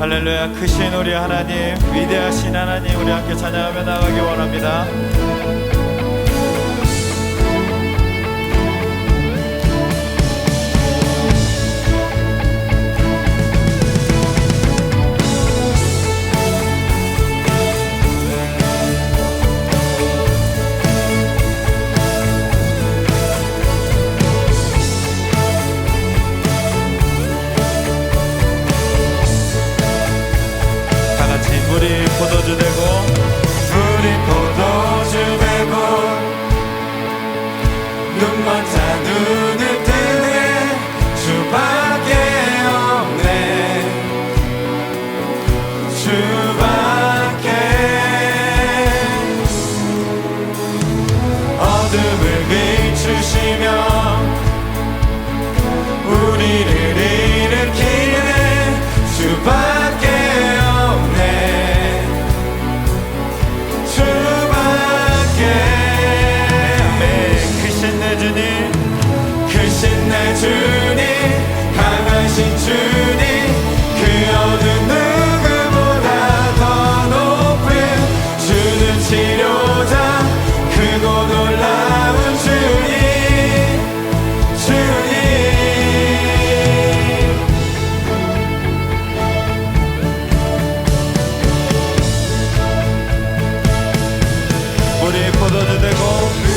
할렐루야. 크신 우리 하나님 위대하신 하나님 우리 함께 찬양하며 나가기 원합니다 우리 포도주 되고